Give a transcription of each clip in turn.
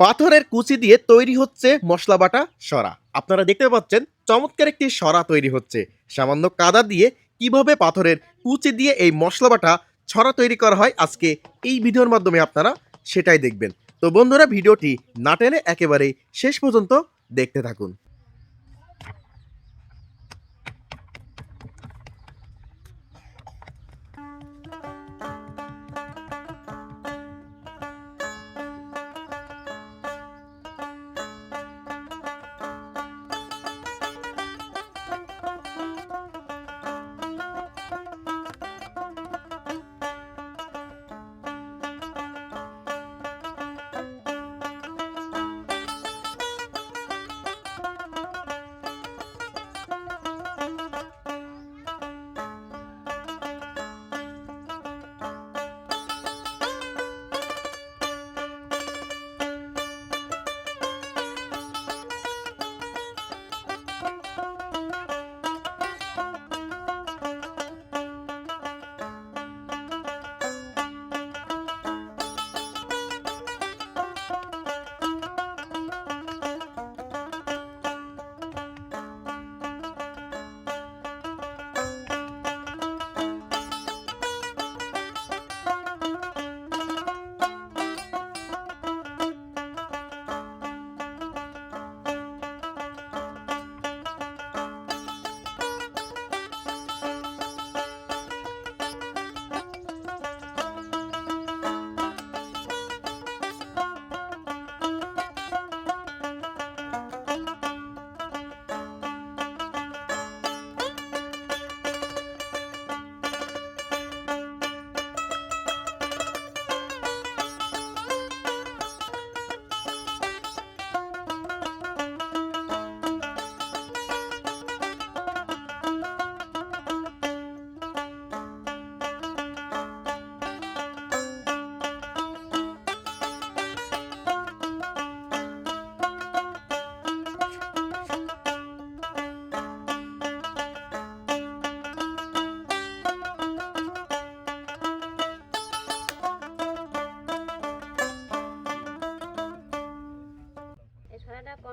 পাথরের কুচি দিয়ে তৈরি হচ্ছে মশলা বাটা সরা। আপনারা দেখতে পাচ্ছেন, চমৎকার একটি সরা তৈরি হচ্ছে। সামান্য কাদা দিয়ে কীভাবে পাথরের কুচি দিয়ে এই মশলা বাটা ছড়া তৈরি করা হয় আজকে এই ভিডিওর মাধ্যমে আপনারা সেটাই দেখবেন। তো বন্ধুরা, ভিডিওটি না টেনে একেবারে শেষ পর্যন্ত দেখতে থাকুন।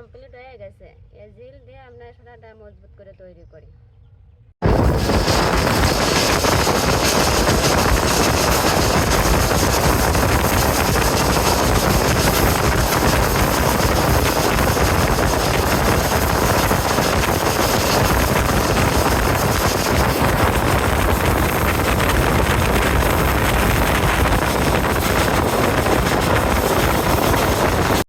কমপ্লিট হয়ে গেছে। এই জিল দিয়ে আমরা সরাটা মজবুত করে তৈরি করি।